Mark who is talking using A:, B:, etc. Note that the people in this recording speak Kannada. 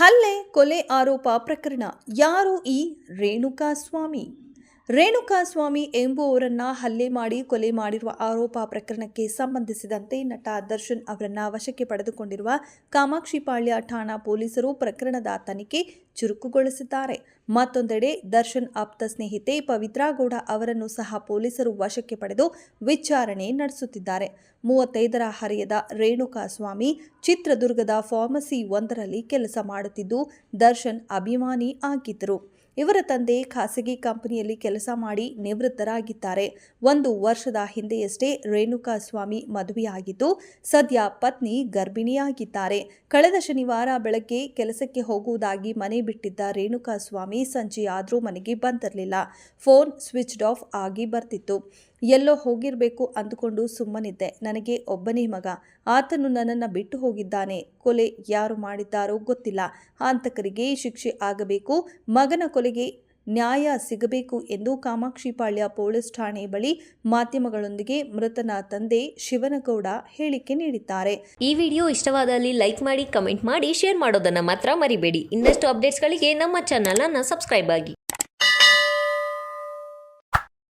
A: ಹಲ್ಲೆ ಕೊಲೆ ಆರೋಪ ಪ್ರಕರಣ ಯಾರು ಈ ರೇಣುಕಾ ಸ್ವಾಮಿ ರೇಣುಕಾ ಸ್ವಾಮಿ ಎಂಬುವವರನ್ನ ಹಲ್ಲೆ ಮಾಡಿ ಕೊಲೆ ಮಾಡಿರುವ ಆರೋಪ ಪ್ರಕರಣಕ್ಕೆ ಸಂಬಂಧಿಸಿದಂತೆ ನಟ ದರ್ಶನ್ ಅವರನ್ನ ವಶಕ್ಕೆ ಪಡೆದುಕೊಂಡಿರುವ ಕಾಮಾಕ್ಷಿಪಾಳ್ಯ ಠಾಣಾ ಪೊಲೀಸರು ಪ್ರಕರಣದ ತನಿಖೆ ಚುರುಕುಗೊಳಿಸಿದ್ದಾರೆ. ಮತ್ತೊಂದೆಡೆ ದರ್ಶನ್ ಆಪ್ತ ಸ್ನೇಹಿತೆ ಪವಿತ್ರಾ ಗೌಡ ಅವರನ್ನು ಸಹ ಪೊಲೀಸರು ವಶಕ್ಕೆ ಪಡೆದು ವಿಚಾರಣೆ ನಡೆಸುತ್ತಿದ್ದಾರೆ. ಮೂವತ್ತೈದರ ಹರೆಯದ ರೇಣುಕಾ ಸ್ವಾಮಿ ಚಿತ್ರದುರ್ಗದ ಫಾರ್ಮಸಿ ಒಂದರಲ್ಲಿ ಕೆಲಸ ಮಾಡುತ್ತಿದ್ದು, ದರ್ಶನ್ ಅಭಿಮಾನಿ ಆಗಿದ್ದರು. ಇವರ ತಂದೆ ಖಾಸಗಿ ಕಂಪನಿಯಲ್ಲಿ ಕೆಲಸ ಮಾಡಿ ನಿವೃತ್ತರಾಗಿದ್ದಾರೆ. ಒಂದು ವರ್ಷದ ಹಿಂದೆಯಷ್ಟೇ ರೇಣುಕಾ ಸ್ವಾಮಿ ಮದುವೆಯಾಗಿದ್ದು, ಸದ್ಯ ಪತ್ನಿ ಗರ್ಭಿಣಿಯಾಗಿದ್ದಾರೆ. ಕಳೆದ ಶನಿವಾರ ಬೆಳಗ್ಗೆ ಕೆಲಸಕ್ಕೆ ಹೋಗುವುದಾಗಿ ಮನೆ ಬಿಟ್ಟಿದ್ದ ರೇಣುಕಾ ಸ್ವಾಮಿ ಸಂಜೆಯಾದರೂ ಮನೆಗೆ ಬಂದಿರಲಿಲ್ಲ. ಫೋನ್ ಸ್ವಿಚ್ಡ್ ಆಫ್ ಆಗಿ ಬರ್ತಿತ್ತು. ಎಲ್ಲೋ ಹೋಗಿರಬೇಕು ಅಂದುಕೊಂಡು ಸುಮ್ಮನಿದ್ದೆ. ನನಗೆ ಒಬ್ಬನೇ ಮಗ. ಆತನು ನನ್ನನ್ನು ಬಿಟ್ಟು ಹೋಗಿದ್ದಾನೆ. ಕೊಲೆ ಯಾರು ಮಾಡಿದ್ದಾರೋ ಗೊತ್ತಿಲ್ಲ. ಹಂತಕರಿಗೆ ಶಿಕ್ಷೆ ಆಗಬೇಕು. ಮಗನ ಕೊಲೆಗೆ ನ್ಯಾಯ ಸಿಗಬೇಕು ಎಂದು ಕಾಮಾಕ್ಷಿಪಾಳ್ಯ ಪೊಲೀಸ್ ಠಾಣೆ ಬಳಿ ಮಾಧ್ಯಮಗಳೊಂದಿಗೆ ಮೃತನ ತಂದೆ ಶಿವನಗೌಡ ಹೇಳಿಕೆ ನೀಡಿದ್ದಾರೆ.
B: ಈ ವಿಡಿಯೋ ಇಷ್ಟವಾದಲ್ಲಿ ಲೈಕ್ ಮಾಡಿ, ಕಮೆಂಟ್ ಮಾಡಿ, ಶೇರ್ ಮಾಡೋದನ್ನು ಮಾತ್ರ ಮರಿಬೇಡಿ. ಇನ್ನಷ್ಟು ಅಪ್ಡೇಟ್ಸ್ಗಳಿಗೆ ನಮ್ಮ ಚಾನಲನ್ನು ಸಬ್ಸ್ಕ್ರೈಬ್ ಆಗಿ.